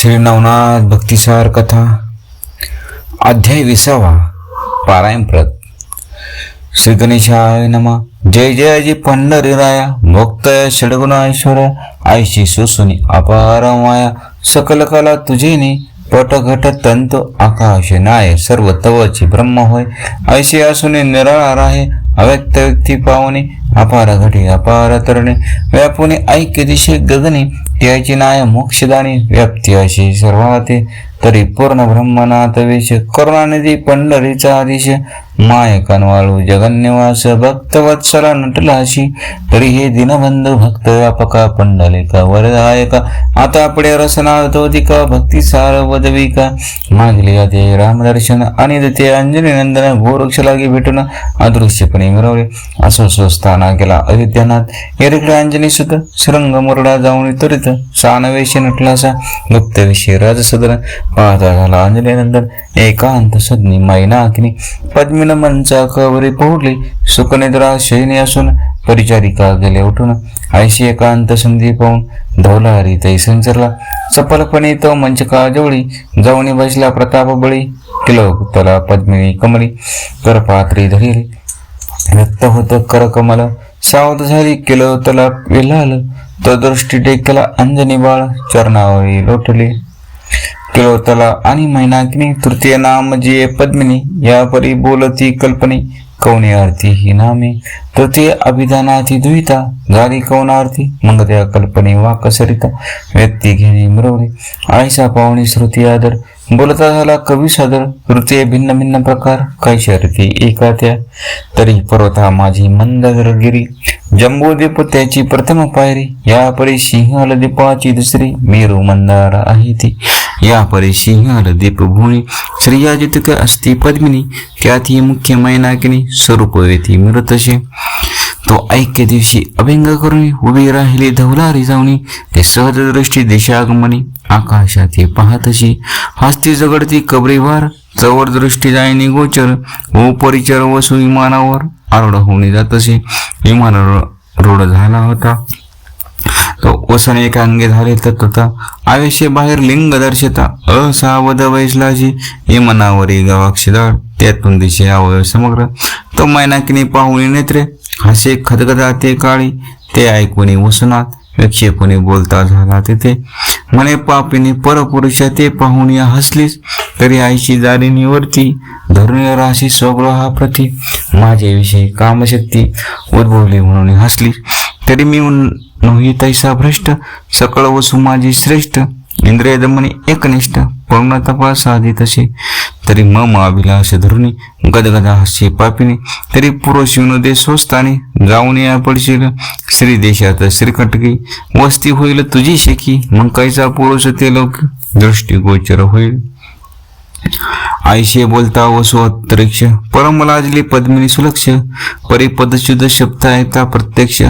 श्री नवनाथ भक्तिसार कथा अध्याय विसावा पारायणप्रत श्री गणेशाय नमा. जय जय जी पंढरीराया भक्त षडगुणाश्वर आयशी सुसुनी अपार माया सकल कला तुझेनी पट घट तंतु आकाश नाय सर्व तवची ब्रह्म होय. ऐशी असून निराळार आहे अव्यक्त व्यक्ती पावणे अपार घटी अपार तरणे. व्यापुने ऐक्य दिशे गगने त्याची नाय मोक्षदानी व्याप्ती अशी सर्वाते तरी पूर्ण ब्रह्मनाथ वेश. करुणानिधी पंढरीचा आदेश. माय कनवाळू जगन्निवास भक्त वत्सला नटलाशी तरी हे दिनबंधू भक्त व्यापका पंडलिका वरदायका. आता आपले रसनातोदिका भक्ती सार वदविका. मागली ते रामदर्शन आणि ते अंजनी नंदन गोरक्ष लागी भेटून अदृश्यपणे मिरवले. असो स्वस्थाना केला अयोध्यानाथ एरिकडे अंजनी सुत श्रंग मुरडा जाऊन त्वरित सानवेश नटलासा गुप्त विषय राजसदन. पाहता झाला अंजनी नंदन एकांत सदनी मैना अग्नी पद्मिन मंचा कवरी पोहडली सुखनिद्रा शयनी असून परिचारिका गेले उठून आयशी एकांत संधी पाहून धवला हरी तै संचरला. चपलपणे तो मंचका जवळी जाऊनी बसला. प्रताप बळी किलो तला पद्मिनी कमली करपात्री धरिली व्यक्त होत कर कमल सावध झाली. किलो तला विलाल. तो दृष्टी टेकला. अंजनी बाळ चरणावरी लोटली. केळतला आणि मैनाकिनी तृतीय नाम जी पद्मिनी. या परी बोलती कल्पनी कौने आरती ही नामे. तृतीय अभिधानाची दुहिता झाली आरती मग त्या कल्पने वाकसरिता व्यक्ती घेणे मिरवले आयसा पाहुणी श्रुती आदर. बोलता झाला कवी सादर. तृतीय भिन्न भिन्न प्रकार. काही शर्ती एका त्या. तरी पर्वता माझी मंदर गिरी जम्बूदीप त्याची प्रथम पायरी. या परी सिंहल दीपाची दुसरी. मेरू मंदार आहे ती. या परी सिंहल दीप भूमी श्रीयाजितक असती पद्मिनी त्यात मुख्य मैनाकिनी स्वरूप येती मृतशे। तो ऐक्य दिवशी अभंग करून उभी राहिली धवलारी जाऊनी ते सहज दृष्टी दिशागमनी आकाशात पाहतशी। हस्ती जगडती कबरीवार चवर दृष्टी जायनी गोचर व परिचर वसू विमानावर आरोढ होऊन जातसे विमान रोड झाला होता। वसन एकांगे झाले तथा आयुष्य बाहेर लिंग दर्शता असावध ये मनावरी गवाक्षदाळ त्यातून दिशे अवयव समग्र. तो मैनाकिनी पाहुणी नेत्रे हसे खदगदा ते काळी ते ऐकून वसनात विक्षेपुने बोलता झाला तिथे. म्हणे पापिनी परपुरुष ते पाहुणी हसलीस तरी आईची जारी निवडती धरून राशी स्वगृहा प्रती. माझे विषयी कामशक्ती उद्भवली म्हणून हसली तरी मी नोही तैसा भ्रष्ट सकळ वसू माझी श्रेष्ठ इंद्रिय दमनी एकनिष्ठ पूर्ण तपास साधी तसे. तरी मम अभिलाष धरुणी गदगदा हस्ये पापिनी तरी पुरुष विनोदे स्वस्तानी जाऊन या पडशील श्री देशात श्रीकटकी वस्ती होईल तुझी शेकी मग कैसा पुरुष ते लोक दृष्टीगोचर होईल. आयशे बोलता वसु अंतरिक्ष परम लाजली पद्मिनी सुलक्ष परिपदशुद्ध शब्द येता प्रत्यक्ष.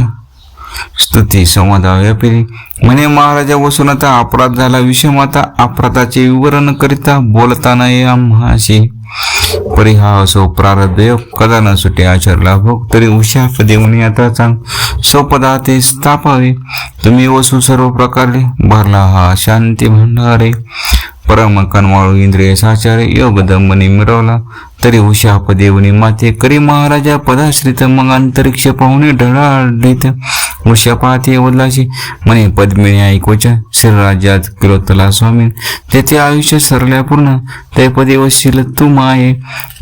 स्तुती संवादा म्हणे महाराजा वसुनाचा अपराध झाला. विषमाता अपराधाचे विवरण करिता बोलताना ये आम्हाशी. परिहा असो हो, प्रारब्ध हो, कदा न सुटे आचरला भोग तरी उशाप देऊन आता चांग. स्वपदा ते स्थापावे. तुम्ही वसू सर्व प्रकारे भरला हा शांती भंडारे. परम कनवाळू इंद्रिय साचार योग दंबनी मिरवला. तरी उशाप देवनी माते करी महाराजा पदाश्रित मग अंतरिक्ष पाहुणे ढळाळीत उषा पाहते वदलाशी म्हणे पद्मिनी ऐकोच्या श्रीराज्यात किलोतला स्वामी. तेथे आयुष्य सरल्या पूर्ण. ते पदी वशील तू माये.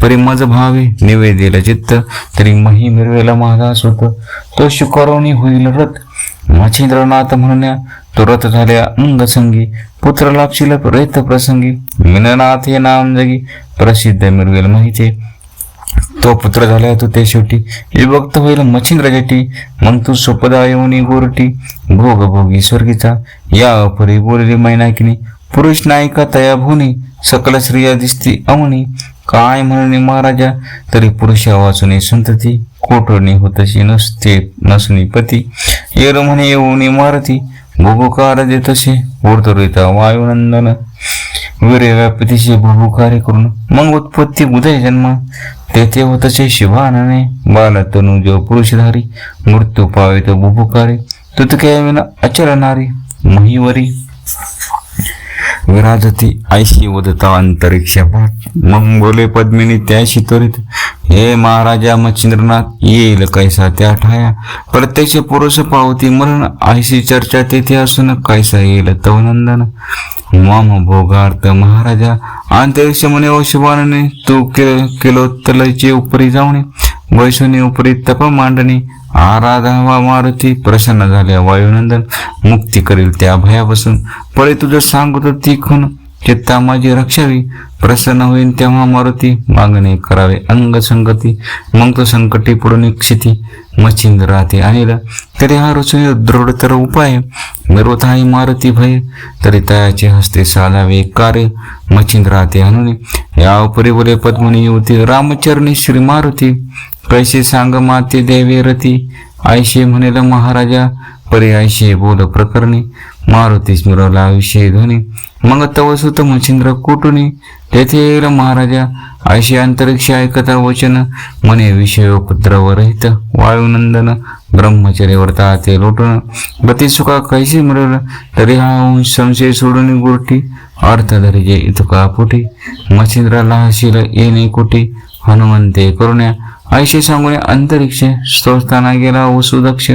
परी मज भावे निवेदेला चित्त. तरी मही मिरवेला माझा सुत तो शुकारोनी होईल रथ. मच्छिंद्रनाथ म्हणून तो रथ झाल्या अंगसंगी. पुत्र लाभशील प्रेत प्रसंगी मिननाथ हे नाम जगी प्रसिद्ध मिरवेल माहिती तो पुत्र झाला तू ते शेवटी विभक्त होईल मच्छिंद्र जटी मग तू सुपदा येऊनी गोरटी भोग भोगी स्वर्गीचा या अपरी बोलली मैनाकिनी पुरुष नायिका तया भुनी सकल स्त्रिया दिसती अवनी काय म्हणणे महाराजा तरी पुरुषा वाचून संतती कोटणी होतशी नसते नसुनी पती येर म्हणे येऊनी मारती भोगकार देतसे ऊर्धरिता वायुनंदन वीर्य व्यापतीशी भोगकार्य करून मग उत्पत्ती उदय जन्म तेथे होतसे शिवानने बालतनु जो पुरुषधारी मृत्यू पावित बुभुकारे तुतके विना अचलनारी महिवरी विराजती ऐशी वदता अंतरिक्ष मंगोले पद्मिनी त्याशी त्वरित हे महाराजा मच्छिंद्रनाथ येईल कैसा त्या ठाया प्रत्यक्ष पुरुष पावती मरण ऐशी चर्चा तेथे असून कैसा येईल तव नंदन. मम भोगार्थ महाराजा अंतरिक्ष म्हणे वशवाने तू केलो केलो तलयचे उपरी जाऊने. वैशुनी उपरी तप मांडणी. आराधावा मारुती प्रसन्न झाल्या. वायुनंदन मुक्ती करील त्या भयापासून. पळे तुझं सांगतो ती खून चित्ता माझी रक्षावी प्रसन्न होईल तेव्हा मारुती मागणे करावे. अंग संगती मग तो संकटी पुढून क्षिती मच्छिंद राहते. अनिल तरी हा रुचून दृढतर उपाय मिरवताही मारुती भय तरी तयाचे हस्ते साधावे कार्य मच्छिंद राहते. म्हणून या उपरी बोले पद्मनी युवती रामचरणी श्री मारुती कैसे सांग माते देवे रती आयशे म्हणेल महाराजा परी आयशे बोल प्रकरणी मारुती स्मिरवला विषय ध्वनी. मग तवसुत मच्छिंद्र कुटुनी. तेथे येईल महाराजा अशी अंतरिक्ष ऐकता वचन. म्हणे विषय उपद्रव रहित. वायुनंदन ब्रह्मचर्य वर्ता ते लोटून. गती सुखा कैसे मिळवलं तरी हा संशय सोडून गोष्टी. अर्थ धरिजे इतका पोटी. मच्छिंद्राला हसील येणे कोटी. हनुमंते करुण्या. ऐशी सांगून अंतरिक्ष स्तोस्ताना गेला व सुदक्ष.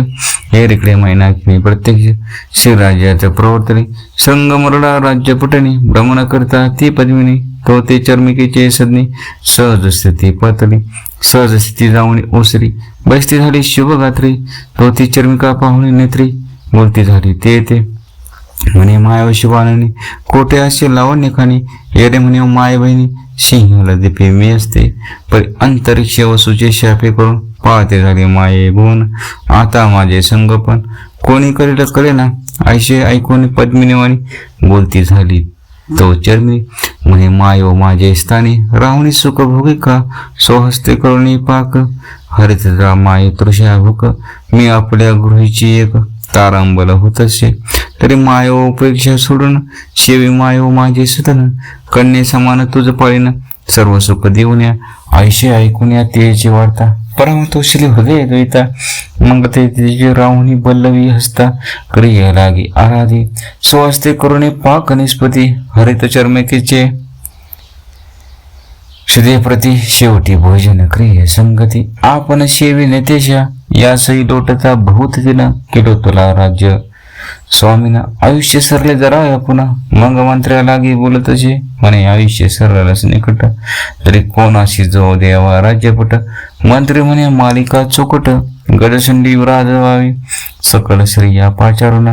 हे रिकडे मैना मी प्रत्यक्ष श्रीराज्याच्या प्रवर्तनी संगमरडा राज्यपटणी भ्रमण करता ती पद्मिनी तो ते चर्मिकेचे सदनी सहज स्थिती पातळी सहज स्थिती जाऊन ओसरी. बैस्ती झाली शुभगात्री तो ती चर्मिका पाहुणे नेत्री बोलती झाली ते ते म्हणे माय बाळाने कोठे असे लावण्य खाणी येडे म्हणे माय बहिणी सिंहला दिपे मी असते. पण अंतरिक्ष वसूचे शापे करून पाहते झाले माये भुवन. आता माझे संगपन कोणी करेल करे ना ऐशे ऐकून पद्मिनीवाणी बोलती झाली. तो चर्मी म्हणे माय व माझे स्थानी राहुणी सुख भोगे का? स्वहस्ते करुणी पाक. हरित माये तृषा भूक मी आपल्या गृहीची एक तारांबल होत असे. तरी मायो उपेक्षा सोडून शेवी मायो माझे सुतन कन्ये समान तुझ पाळीन. सर्व सुख देऊन या आयशे ऐकून या तेची वार्ता. परम श्री हृदय द्वैता मग ते तिचे राहुनी बल्लवी हस्ता. क्रिया लागी आराधी स्वस्ते करुणे पाक निष्पती हरित चर्मकीचे प्रती शेवटी भोजन क्रिय संगती. आपण शेवी नेतेशा या सई लोटता बहुत दिला केलो तुला राज्य. स्वामीना आयुष्य सरले जरा पुन्हा. मग मंत्र्या लागी बोलत असे. म्हणे आयुष्य सरलाच निकट. तरी कोणाशी जो देवा राज्यपट? मंत्री म्हणे मालिका चुकट. गजसंडी राजवावी सकल या पाचारून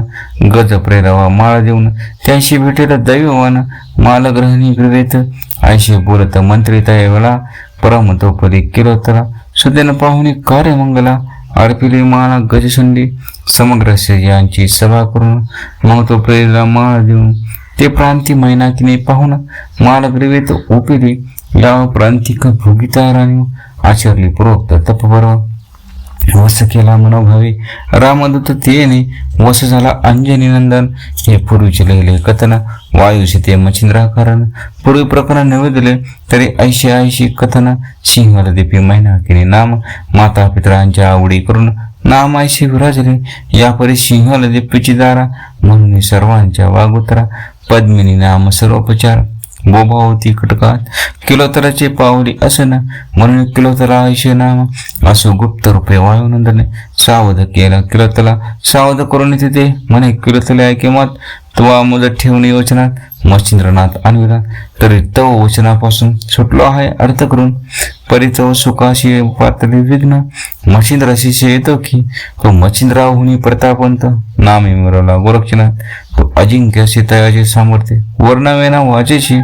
गज प्रेरावा माळ देऊन त्यांशी भेटेल दैववान मालग्रहणी गृहेत. आयशी बोलत मंत्री तयावेळा केलो किलोतरा सुदेन पाहुणे कार्य मंगला. अर्पिली माळा गजसंडी समग्र यांची सभा करून मग तो प्रेरीला माळ देऊन ते प्रांती मैनाकीने पाहून माळ ग्रीवेत ओपिली या प्रांतिक भोगिता राणी आचरली प्रोक्त तपबरोबर वस केला मनोभावी रामदूत तेने वस झाला. अंजनी नंदन हे पूर्वीचे लिहिले कथन. वायुशीते मच्छिंद्राकरण. पूर्वी प्रकरण निवेदले तरी ऐशी ऐशी कथन. सिंहल महिनाकिनी नाम. माता पित्रांच्या आवडी करून नाम ऐशी विराजले. या परी सिंहल दारा म्हणून सर्वांच्या वागोत्रा. पद्मिनी नाम सर्वोपचार. बोबा होती कटकात. किलोतराचे पावली असन म्हणून किलोतरा आयुष्य नाम असो गुप्त रूपे वायुनंदने सावध केला. किलोतला सावध करून तिथे म्हणे किलोतले ऐके मत तुवा मुदत ठेवणे वचनात मच्छिंद्रनाथ आणविला तरी तो वचनापासून सुटलो आहे अर्थ करून. परिचव सुखाशी पातळी विघ्न मच्छिंद्राशी येतो की तो मच्छिंद्राहुनी प्रतापंत नामे मिळवला गोरक्षनाथ. तो अजिंक्य असे तयाचे सामर्थ्य. वर्णवेना वाचेशी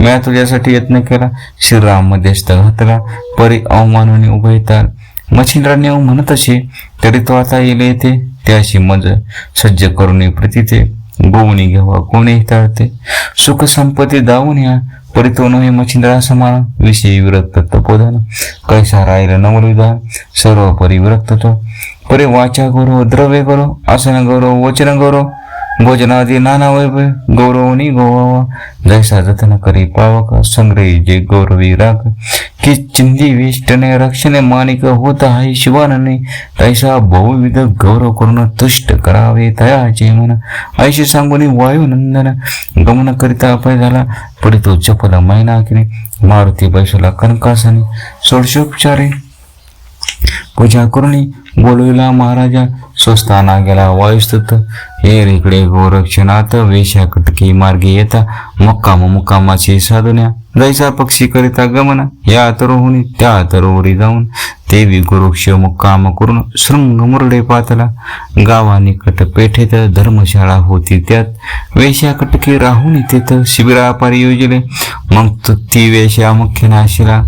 म्या तुझ्यासाठी यत्न केला. श्रीराम मध्यस्थ घातला परी अवमानून उभयताल मच्छिंद्राने म्हणत असे तरी तो आता येले येते त्याशी मज सज्ज करून प्रतिते गोवणी घ्यावा. कोणी टाळते? सुख संपत्ती दावून या. परितो हे मच्छिंद्रा समान विषयी विरक्त तपोधन कैसा राहिलं नवलविधान सर्व परिविरक्त तो परे वाचा गौरव द्रव्य गौरव आसन गौरव वचन गौरव भोजनादी नाना वैभव गौरवनी गोवावा। जैसा जतन करी पावक संग्रही जे गौरवी राग की चिंदी वेष्टने रक्षणे मानिक होत आहे शिवानने। तैसा बहुविध गौरव करून तुष्ट करावे तयाचे मन। ऐशी सांगून वायुनंदन गमन करिता अपाय झाला पडितो चपला मैनाकिने मारुती बैसला कनकासने। षोडशोपचारे पूजा करुणी बोलविला महाराजा. स्वस्ताना गेला वायुस्तुत. हे रेकडे गोरक्षनाथ वेशा कटकी मार्गी येता. मुक्काम मुक्कामाची साधुन्या. जैसा पक्षी करिता गमन या तरुहुनी त्या तरुवरी जाऊन. देवी गुरुक्ष मुक्काम करून शृंग मुरडे पातला. गावा निकट पेठेत धर्मशाळा होती त्यात. वेशा कटकी राहून तेथ शिबिरापारी योजले. मग ती वेशा मुख्य नाशिला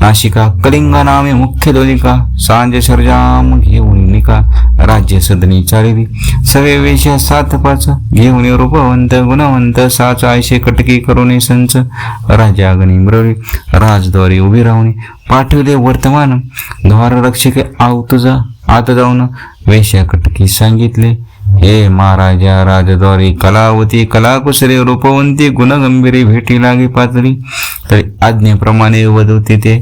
नाशिका कलिंगा नामे मुख्य दोलिका सांज सर्जाम घेऊन निका राज्य सदनी चालिली सवे वेश सात पाच घेऊन रूपवंत गुणवंत साच आयशे कटकी करून संच राजागणी मिरवली. राजद्वारे उभी राहून पाठविले वर्तमान द्वार रक्षके आव तुझा आत जाऊन वेश्या कटकी सांगितले. हे महाराजा राजद्वारी कलावती कलाकुसरे रूपवंती गुणगंभीरी भेटी लागे पातळी तरी आज्ञेप्रमाणे वधू तिथे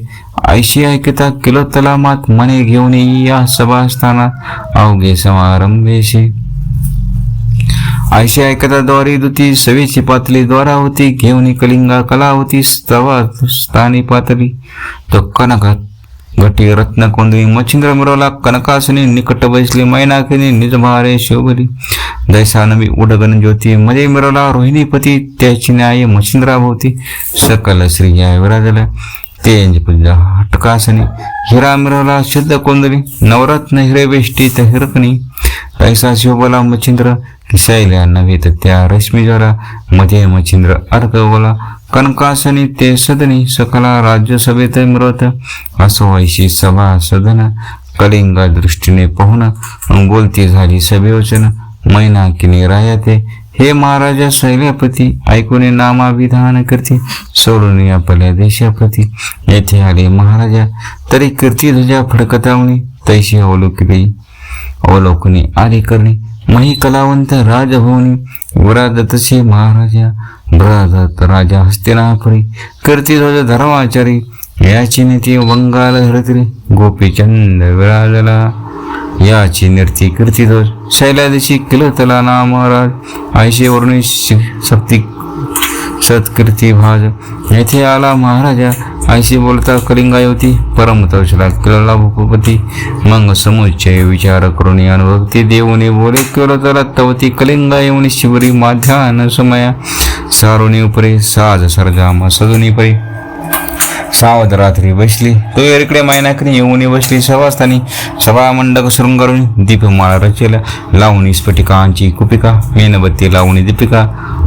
ऐशी ऐकता किलो तलामात मने घेऊन या सभास्थानात अवघे समारंभेशी ऐशी ऐकता द्वारी दुती सवेची पातळी द्वारा होती घेऊन कलिंगा कला होती स्तवा स्थानी पातळी तो कनकात घटी रत्नकुंदली मच्छिंद्र मिरवला कनकासनी निकट बैसले मैनाकिनी निज भारे शोभली दैसानवी उडगन ज्योती मजे मिरवला रोहिणीपती त्याची न्याय मच्छिंद्राभोवती सकल श्रीया विराजला तेज पूजा हटकासनी हिरा मिरवला शुद्ध कोंदळी नवरत्न हिरे तर हिरकणी तैसा शोभला मच्छिंद्र किसायल्या नव्हे तर त्या रश्मी ज्वाला मध्ये मच्छिंद्र अर्क बोला कनकासनी ते सदनी सकला राज्यसभेत मृत असो ऐशी सभा सदन. कलिंगा दृष्टीने पाहून बोलती झाली सभेवचन. मैना किनी रायाते. हे महाराजा शैल्यापती ऐकून नामाभिधान करते. सोडून आपल्या देशापती येथे आले महाराजा. तरी कीर्ती ध्वजा फडकतावणी. तैशी अवलोकली. अवलोकनी आली करणे. मही कलावंत राजभवनी वरादतसे महाराजा ब्रादत राजा हस्तिनापुरी कीर्तिध्वज धर्माचारी याची नीती वंगाल धरत्री गोपीचंद विराजला याची निर्ती कीर्तिध्वज शैलादेशी किलतला ना महाराज आयशे वरुणी सप्ती सत्कीर्ती भाज. येथे आला महाराजा. आयशी बोलता कलिंगा होती परम तवशला किलला भूपती. मग समुच्चय विचार करून अनुभक्ती देऊने बोले केलं त्याला तवती कलिंगा येऊन शिवरी माध्यान समया. सारुणी उपरे साज सरजाम सजुनी परी. सावध रात्री बसली. तो एरकडे मायनाकडे येऊन बसली. सभास्थानी सभा मंडक शृंगारून दीपमाळा रचेला लावणी स्फटिकांची कुपिका मेणबत्ती लावणी दीपिका.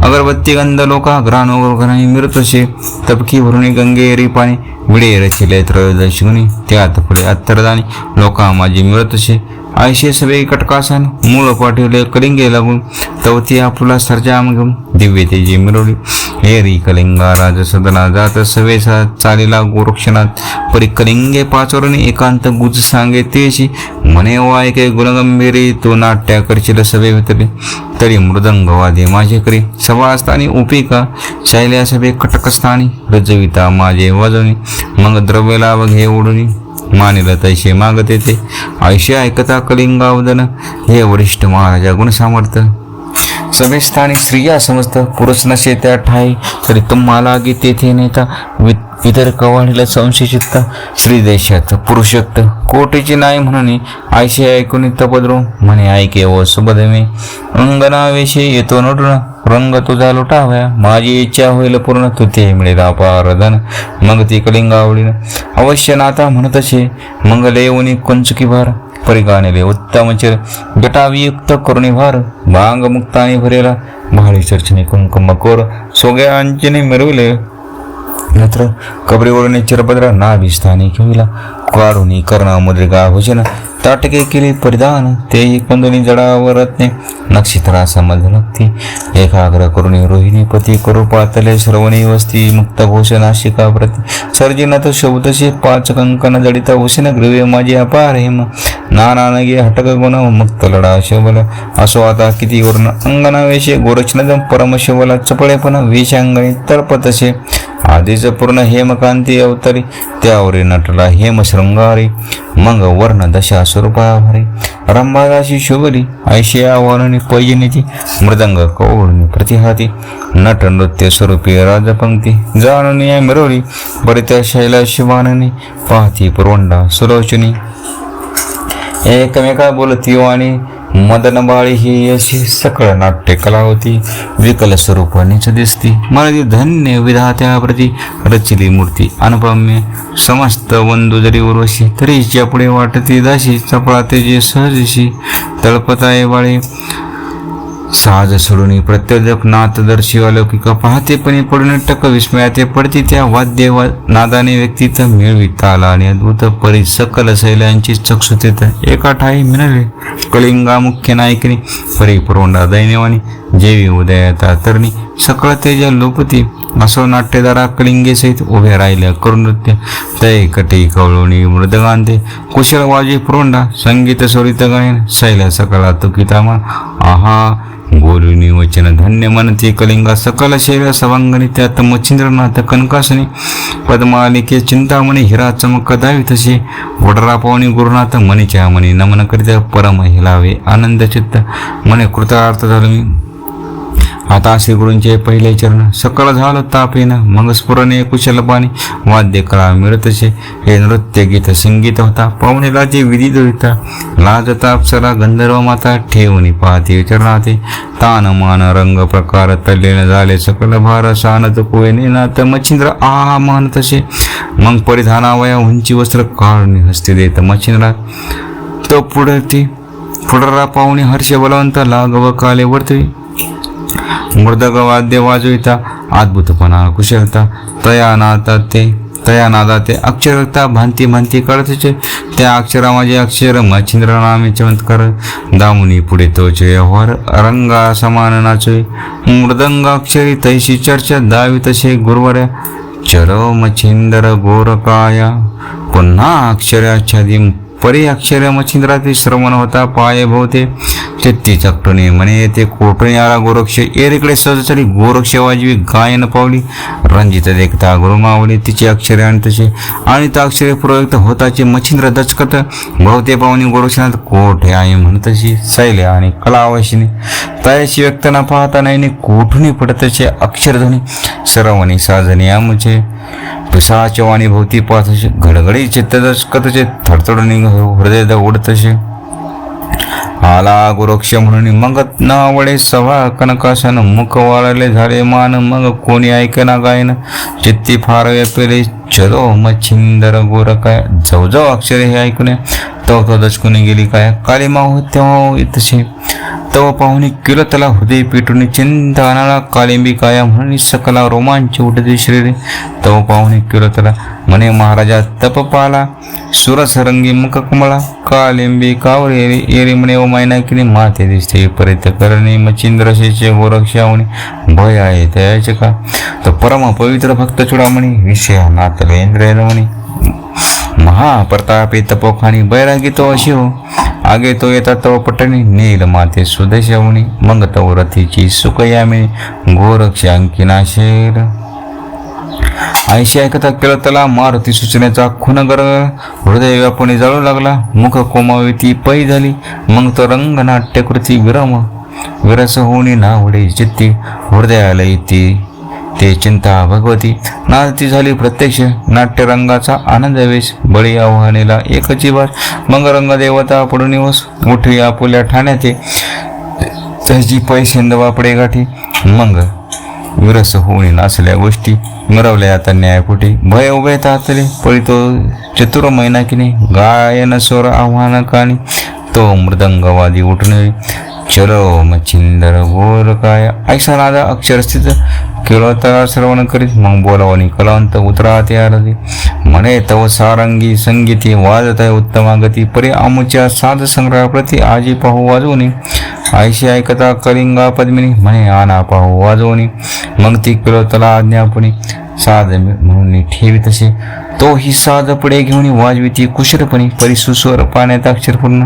अगरबत्ती गंध लोका घराणी मिरतसे तपकी भरून गंगेरी पाणी. विडे रचिले त्रयोदशिगुणी त्यात पुढे अत्तरदानी. लोका माझी मिळतसे आयशे सभे कटकासन मूळ पाठवले कलिंगे लागून. तवती आपुला सर्जाम घेऊन दिव्य तेजी मिरवली. हेरी कलिंगा राजसदना जात सवेसा चालीला गोरक्षणात परी कलिंगे पाचवरून एकांत गुज सांगे तेशी मने वायके गुणगंभीरी तो नाट्या करशील सभे वितरी तरी मृदंग वादे माझे करी सभास्थानी उपिका शैल्या सभे कटकस्थानी रजविता माझे वजनी मग द्रव्यला घे ओढणी मानिल तैसे मागते ते. आयशी ऐकता कलिंगावदन हे वरिष्ठ महाराजा गुणसामर्थ सभेस्थानी स्त्रिया समस्त पुरुष नसे त्या ठाई तरी तुम्हाला गी तेथे नेता वि इतर कवाडीला संशय स्त्री देशात पुरुषक्त. कोटीची नाही म्हणून आयशी ऐकून तपद्रो म्हणे ऐके व सुबदमे. अंगनावेशे येतो नटून रंग तुझा लुटाव्या. माझी इच्छा होईल पूर्ण तू ते मिळेल अपार धन. मग ती कलिंग आवडीन अवश्य नाता म्हणत असे. मंगले उनी कुंचकी भार. परिगानेले उत्तम चिर जटावियुक्त करुणी भार भांग मुक्ताने भरेला भाळी चर्चने कुंकुम कोर सोग्या अंजने मिरविले नत्र कबरीवरून चिरभद्र नाभिस्थानी ठेविला वाढून कर्ण मुद्रिका भूषण ताटके केले परिधान. तेही कुंदनी जडावर रत्ने नक्षत्रा समजनक्ती एकाग्र करून रोहिणी पती करू पातले श्रवणी वस्ती मुक्त भूषण आशिका प्रती. सर्जिनत शब्दशे पाच कंकण जडित भूषण ग्रीवे माझी अपार हेम. नाना नगे हटक गुण मुक्त लढा शबल असो आता किती वर्ण अंगना वेशे गोरक्षण परमशिवला चपळेपण वेशांगणी तळपतसे आधीच पूर्ण हेमकांती अवतरी त्यावरी नटला हेम शृंगारी मग वर्ण दशा स्वरूपाभारी रंभादाशी शुभली ऐशिया वर्णी पैजनीती मृदंग कौळणी प्रतिहाती. नट नृत्य स्वरूपी राजपंक्ती जाणून या मिरवली परित्या शैला शिवाननी पाहती पुरवंडा सुलोचनी. एकमेका बोलती वाणी मदनबाळी ही अशी सकळ नाट्य कला होती. विकल स्वरूपानेच दिसती. मनाची धन्य विधात्याप्रती रचिली मूर्ती. अनुपम्य समस्त बंधू जरी उर्वशी तरी पुढे वाटते दाशी चपळा तेजे सहजशी तळपताये बाळे साज सोडून प्रत्येक नाथदर्शी अलौकिक पाहतेपणी पडून टक विस्मयाते पडती. त्या वाद्य वा- नादाने व्यक्तीत मिळवी आला आणि अद्भुत परी सकल शैलांची चक्षुतेत एका ठाई मिळाली कलिंगा मुख्य नायकनी परिपुरोंडा दैन्यवानी जेवी उदयता तरणी सकळ तेज लोपती असो नाट्यदारा कलिंगे सहित उभे राहिल्या करुनृत्य. तय कटी कवळवणी मृदगांते कुशल वाजे पुरोंडा संगीत स्वरित गायन सैल्या सकळा तुकितामा आहा गोरुनी वचन धन्य मनते कलिंगा सकल शैल सवांगणी त्यात मच्छिंद्रनाथ कनकासने पद्मालिके चिंतामणी हिरा चमक दावी तसे वडरा पावणी गुरुनाथ मणीच्या मणी नमन करीत परम हिलावे आनंद चित्त. मने कृतार्थ झालो मी आता श्री गुरुंचे पहिले चरण सकळ झालं तापेन मग स्फुरणे कुशलपाने वाद्य कला मिळतसे. हे नृत्य गीत संगीत होता पाहुणेला जे विधी होता लाजता अप्सरा गंधर्व माता ठेवणी पाहते चरणाते तान मान रंग प्रकार तल्लीन झाले सकल भार सानत कोयने नात मच्छिंद्र आ मान तसे मग परिधानावया उंची वस्त्र काढून हस्ते देत मच्छिंद्रा. तो पुढे ती पुढरा पाहुणे हर्ष बलवंत लागव काले वर्तवी मृदग वाद्य वाजविता अद्भुतपणा कुशलता तया नाता ते तया नादा ते अक्षरता भांती भांती कळतचे त्या अक्षरा माझे अक्षर मच्छिंद्र नामे चमत्कार दामुनी पुढे तोचे व्यवहार रंगा समान नाचोय मृदंग अक्षरी तैशी चर्चा दावी तसे गुरुवर्या चलो मच्छिंदर गोरकाया पुन्हा अक्षराच्छादी परी अक्षर मच्छिंद्रातील श्रवण होता पाय भोवते. ते चकटणे म्हणे येते कोठणे आला गोरक्ष. एरीकडे सहज गोरक्ष वाजवी गायन पावली. रंजित देखता गुरुमावली तिचे अक्षरे आणि तसे. आणि त्या अक्षरे प्रयुक्त होताचे मच्छिंद्र दचकत भोवते पावनी गोरक्षनाथ कोठे आहे? म्हणतशी सैले आणि कलावशिनी तयाशी व्यक्त न पाहता नाही कोठूनही पडतचे अक्षरध्वनी. श्रवणी साजनी आमुचे. पिसाच्या वाणीभोवती पाहत असे घडघडी चित्तदच कतचे थडथडून हृदय उडतसे। आला गोरक्ष म्हणून मग नावळे सभा कनकासन मुख वाळले झाले मान मग कोणी ऐकना गायन। चित्ती फार व्यापेले चलो मच्छिंदर गोर काय? जवजव अक्षरे हे ऐकून तव तो दचकून गेली काय? काली माऊ तेव्हा तसे तव पाहुणे केलं त्याला हृदय पेटून चिंता अनाळा कालिंबी काया म्हणून सकला रोमांच उठते शरीरे. तव पाहुणे केलं त्याला म्हणे महाराजा तप पाला सुरसरंगी मुख कमळा कालिंबी कावर एरी एरी म्हणे ओ मायना किनी माते दिसते परित करणे मच्छिंद्रशेचे गोरक्षावणे भय आहे त्याचे का? तर परम पवित्र भक्त चुडामणी विषया नातले इंद्र म्हणे महाप्रतापे तपोखाणी बैरागी तो अशी हो आगे तो येता तो पटणी नील माते सुदशवणी मग तो रथीची सुकयामी गोरक्ष अंकिनाशेर ऐशी ऐकता केलं त्याला मारुती सूचनेचा खुनगर। हृदय व्यापुणे जाळू लागला मुख कोमाविती पै झाली। मग तो रंग नाट्यकृती विरम। विरस होणी नावडे चित्ती हृदयालय ती ते चिंता भगवती. नाती झाली प्रत्यक्ष. नाट्यरंगाचा आनंद वेश. बळी आव्हानेला एकची बार मग रंग देवता पडून निवस उठी आपुल्या ठाण्याचे त्याची पैसेंद वापडे गाठी. मग विरस होऊन नाचल्या गोष्टी. मिरवल्या आता न्यायपुटी भय उभे तातले. पळतो चतुर मैना किने गायन स्वर आव्हान काणी तो मृदंगवादी उठणे चलो मच्छिंदर गोर काय? ऐसा नादा अक्षरस्थित. केवळ तरा श्रवण करीत मग बोलावणी कलावंत उतरा ते आरती म्हणे तव सारंगी संगीती वाजत आहे उत्तमा गती परी आमुच्या साध संग्रहाप्रती आजी पाहू वाजवणे आयशी ऐकता कलिंगा पद्मिनी म्हणे आना पाहू वाजवणे मग ती किलोतला आज्ञापणे साध म्हणून ठेवी तसे तो ही साध पुढे घेऊन वाजवी ती कुशरपणी परिसुस्वर पाण्यात अक्षरपूर्ण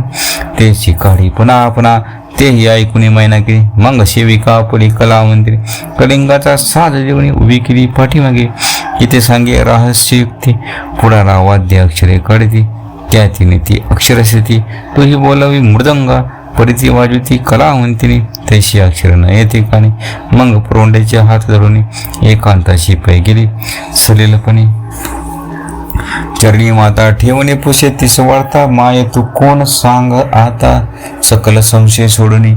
ते शिकाडी पुन्हा पुन्हा तेही ऐकून मैना केली मग सेविका आपली कलावंत्री कलिंगाचा साध जेवणी उभी केली पाठीमागे. इथे सांगे रहस्ययुक्ती पुढारा वाद्य अक्षरे कळती त्या तिने ती अक्षरस्थिती तोही बोलावी मृदंगा परिती वाजवती म्हणतीने तशी अक्षर न येते काने मग पुरवंड्याचे हात धरून एकांताशी पै गेली. सलीलपणे चरणी माता ठेवणे पुसे ती सवार्ता माये तू कोण सांग आता? सकल संशय सोडणी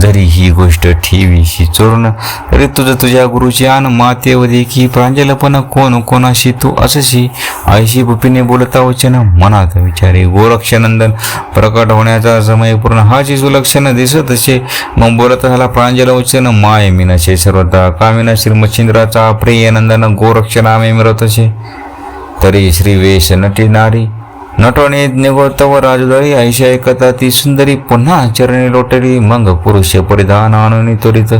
जरी ही गोष्ट ठेवीशी चोरण तरी तुझं तुझ्या गुरुची आन मातेव देखी प्रांजलपण कोण कोणाशी तू असशी? आईशी बुपीने बोलता वचन मनात विचारे गोरक्षनंदन प्रकट होण्याचा समय पूर्ण हा हाची सुलक्षण दिसत असे. मग बोलत झाला प्रांजल वचन माय मीनशे सर्वता कामिना श्रीमच्छिंद्राचा प्रिय नंदन गोरक्षनामे मिळत असे. तरी श्री वेश नटी नारी. नटोने निगोत व राजदारी ऐशा ऐकता ती सुंदरी. पुन्हा चरणी लोटली मग पुरुष परिधान आणून त्वरित.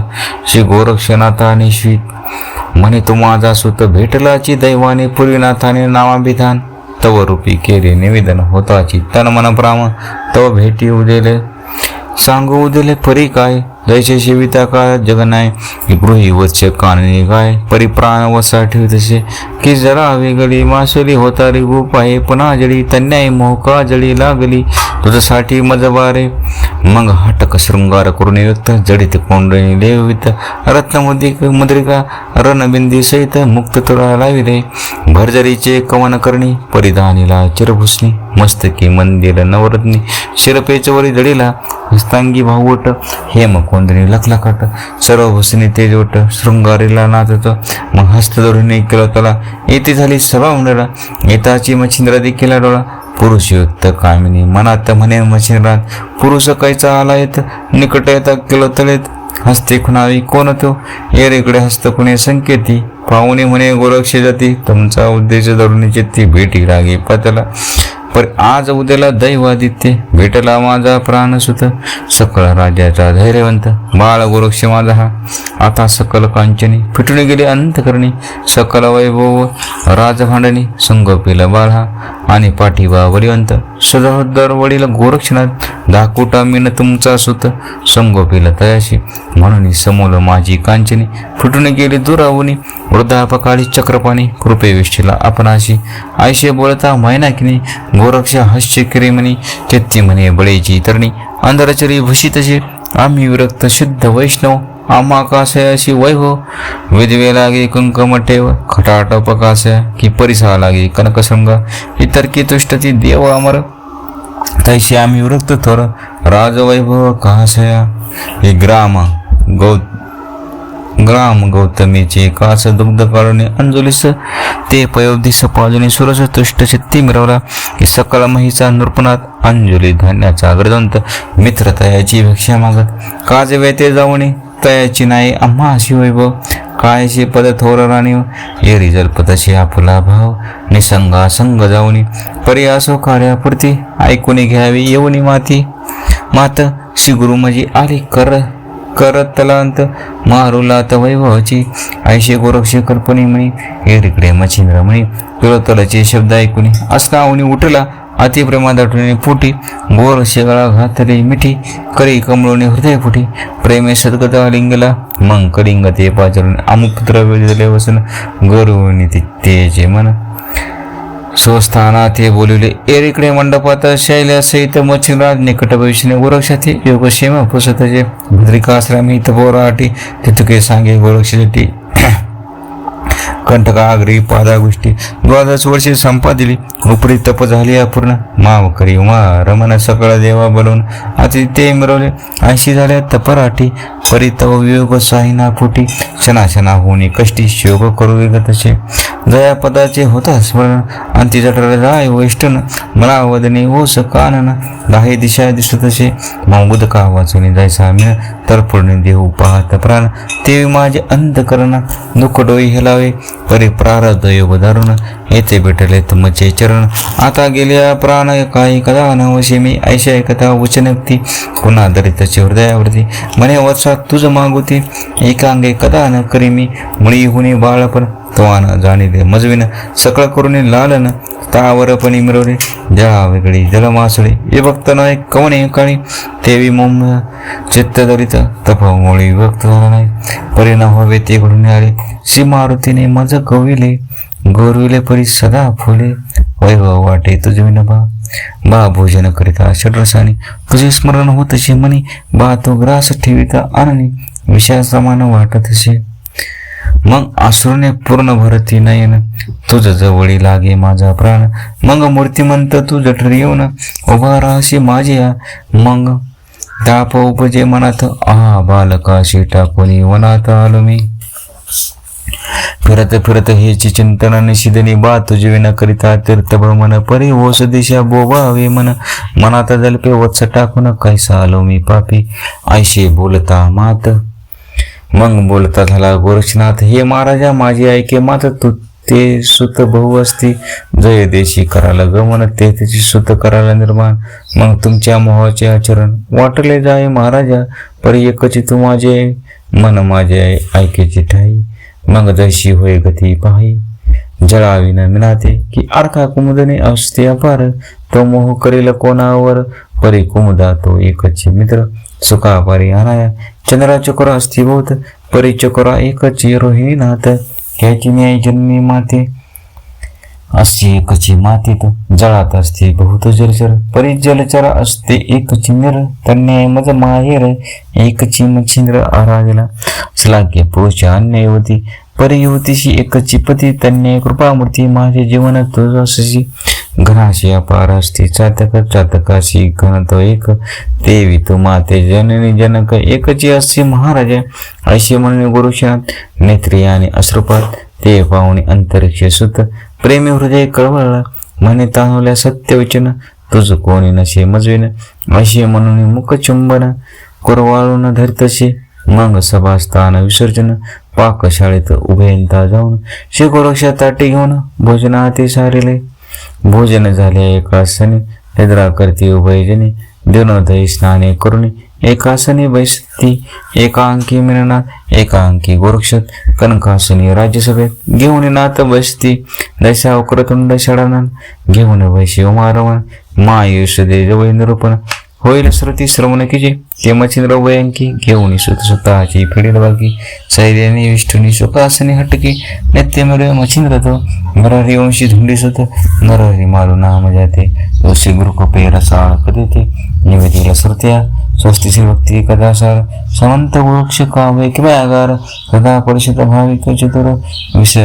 श्री गोरक्षनाथा निश्वित म्हणे तू माझा सुत भेटलाची दैवाने पूर्वीनाथाने नामाभिधान. तव रूपी केले निवेदन होताची तन मन प्राम तव भेटी उदेले सांगू उदेले परी काय? जैसे शिविता काय जगनाय गृही वत्स काननी काय परिप्राण वसा ठेवतसे की जरा वेगळी मासुली होतारी गोप आहे पुन्हा जळी तन्याय मोहका जळी लागली? तुझ्यासाठी मजबारे मग हटक शृंगार करून युक्त जडित कोंडणी देवित रत्नमुदिक मुद्रिका रणबिंदी सहित मुक्त तुरा लाविले. भरजरीचे कवन करणी परिधानीला चिरभुसणी मस्तकी मंदिर नवरत्नी शिरपेचवरी जडीला हस्तांगी भाऊट हेम कोंदणी लखलखाट सर्व भुसणी तेजवट शृंगारीला नाचत मग हस्तधोरणी केलं तला. येथे झाली सभा मंडळा येताची मच्छिंद्र देखील डोळा. पुरुष युक्त कामिनी. मनात म्हणे मच्छिंद्रात पुरुष कायचा आला येत निकट येता केलं तलेत. हस्ते खुणावी कोण तो? येरेकडे हस्त कुणे संकेती. पाहुणे म्हणे गोरक्ष जाती. तुमचा उद्देश धरुणीचे ती भेटी रागी पतला. पर आज उद्याला दैवादित्य. भेटला माझा प्राणसुत सकळ राजाचा धैर्यवंत. बाळ गोरक्ष माझा हा. आता सकल कांचनी. फिटून गेले अंतकरणी. सकल वैभव. राजभांडणी. संगोपीला बाळ. हा आणि पाठीवा वरिवंत सदाहदार वडील गोरक्षणात दाकुटा मीन तुमचा सुत. संगोपीला तयाशी. म्हणून समोल माझी कांचनी फुटून गेली दुरावणी वृद्धापकाळी चक्रपाणी कृपे विष्ठीला आपणाशी. आयशे बोलता मैनाकिनी. गोरक्ष हास्य किरी म्हणी म्हणे बळेची तरणी. अंधराचरी भूषितशी आम्ही विरक्त शुद्ध वैष्णव. आम्हा कासय अशी वैभव हो. विधवे लागे कुंकम ठेव खटाट पकासय की परिसा लागे कनकसंग इतर की तुष्टती देव अमर. तैशी आम्ही वृत्त थोर. राजवैभव कासया हे ग्राम गौ ग्राम गौतमीचे कास दुग्ध काढणे अंजुलीस. ते पयोदिस पाजुने सुरस तुष्ट चित्ती मिरवला. की सकल महिचा नृपणात अंजुली धान्याचा ग्रदंत मित्रता याची भिक्षा मागत. काज वेते जावणे तयाची नाही आम्हा अशी वैभव कायचे पद थोर राणी रिजल जल्पतशी आपला भाव निसंगा संग जाऊनी परी असो कार्यापुरती ऐकून घ्यावी येऊनी माती मात श्री गुरु माझी आली कर करत तलांत मारुलात वैभवाची ऐशे गोरक्ष कल्पनी म्हणी एरिकडे मच्छिंद्र म्हणी पिळतलाचे शब्द ऐकून असका उठला अतिप्रेमा दाटून फुटी गोर शेगळा घातली मिठी करी कमळून हृदय फुटी प्रेमे सद्गत लिंगला मग कलिंग ते पाचरून अमुपुत्र वेळले वसन गौरवणी ते तेजे मन. स्वस्थाना ते बोलवले एरिकडे मंडपात शैल्यासहित मच्छिंद्राज निकट भविष्यने गोरक्षाती योगक्षेम पुसतचे भद्रिकाश्रमी तपोराटी तितुके सांगे गोरक्षाती कंठकाग्री पादागोष्टी द्वादश वर्षे संपादिली. उपरी तप झाली अपूर्ण. माव करी उमा रमण सकळ देवा बोलवून अति ते मिरवले. ऐशी झाल्या तपराठी. परी तव वियोग साहिना फुटी शनाशना क्षणा होणी कष्टी शोक करू विगतसे दयापदाचे होता स्मरण. अंती जठर जाय वैष्टन मला वदने ओस कानन. दाही दिशा दिसत असे मग का वाचून जायचा मी तर पूर्ण देऊ पाहत प्राण. ते माझे अंतकरण. दुःख डोई हेलावे. परी प्रारब्ध योग दारुण येथे भेटले तुमचे चरण. आता गेल्या प्राण काही कदा नवशे मी ऐशा कथा वचनक्ती पुन्हा दरितचे हृदयावरती मने वत्सा तुझ मागुती. एकांगे कदा न करी मी. मुळी हुनी बाळपण तवान जाणीले मजविन सकळ करून लालन तावरपणी मिरवले जळा वेगळी जलमासळे हे भक्त नाही कवणे काळी तेवी मोम चित्त दरित तपमुळी व्यक्त झाला नाही परिणाम हवे ते घडून आले श्री मारुतीने मज कविले गोरविले परी सदा फुले. वैभव वाटे तुझे विनबा बा भोजन करिता षड्रसाने तुझे स्मरण होत असे मनी बा तो ग्रास ठेविता आननी. विषया समान वाटतसे मग आसुरने पूर्ण भरती नयन. तुझ जवळी लागे माझा प्राण. मग मूर्तिमंत तू जठर येऊन उभा राहशी माझी मग ताप उपजे मनात आ बालकाशी टाकून वनात आलो मी. फिरत फिरत हेची चिंतन निशिदनी बा तुझे विना करिता तीर्थ भ्रमण परी ओस दिशा बोबावे मन. मनात जलपे वत्स टाकून कैसा आलो मी पापी. आयशे बोलता मात. मग बोलता झाला गोरक्षनाथ हे महाराजा माझी ऐके मात्र तू ते सुत बहु असती. जय देशी करायला गमन ते त्याची सुत करायला निर्माण. मग तुमच्या मोहाचे आचरण वाटले जाय महाराजा परी एकची तू माझे मन माझे ऐकेची ठाई. मग जशी होय गती पाही. जळावी न मिनाते की अर्का कुमुदने असते अपार. तो मोह करेल कोणावर परी कुमुदा तो एकच मित्र. सुखापारी परी अनाया चंद्रा चकोर असती बहुत परी चकोरा एकच रोहिणी नाथ ह्याची न्याय जन्मी माते अशी एकची मातीत जळात असते बहुत जलचर परी जलचर असते एक निर तन्याय मज माहेर चिम चिंद्र आराधला श्लाघ्य पुरुष अन्याय होती परी युवतीशी एकची पती तन्याय कृपामूर्ती माझे जीवन असशी घनाशी अपारस्ती चातक चातकाशी घन तो एक. देवी तुमा माते जननी जनक एकची असे महाराज. अशी म्हणणे गुरुशात नेत्री आणि अश्रुपात ते पाहुणे अंतरिक्ष सुत प्रेमी हृदय कळवळला म्हणे ताणवल्या सत्यवचन तुझ कोणी नसे मजविन. असे म्हणून मुखचुंबन कुरवाळून धरतसे मग सभास्थान विसर्जन पाकशाळेत उभयंता जाऊन शिकोरक्षा ताटी घेऊन भोजनाते सारिले. भोजन झाले एकासनी निद्रा करते उभयजनी दिनोदय स्नाने करून एकासनी बैसती. एकांकी मिनना एकांकी गोरक्षत. कनकासनी राज्यसभेत घेऊन नाथ बसती. दशा उक्रतुंड षडानन घेऊन वैशी उमारवण. मायुष दे जवळ निरूपण होईल श्रुती श्रवण किजे ते मच्छिंद्र वयांकी घेऊन सुत स्वतःची फिडील बाकी सैर्याने विष्ठुनी सुखासने हटकी. नित्य मिळवे मच्छिंद्र तो. नरहरी वंशी धुंडी सुत. नरहरी मारू नाम जाते. दोषी गुरुकृपे रसाळ कधीते निवेदिला श्रुत्या. स्वस्ती श्री भक्ती कदासार. समंत वृक्ष कावे किंवा आगार सदा परिषद भाविक चतुर. विष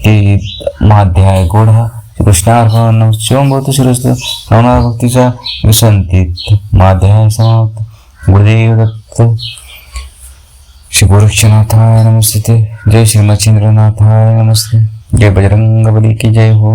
हे माध्याय गोढा. कृष्णार्पण शिवम भवत शिरस्त। नवनाथ भक्तीचा विसंतीत माध्याय समाप्त। गुरुदेव दत्त। श्री गोरक्षनाथाय नमस्ते। जय श्री मच्छिंद्रनाथाय नमस्ते। जय बजरंग बली की जय हो।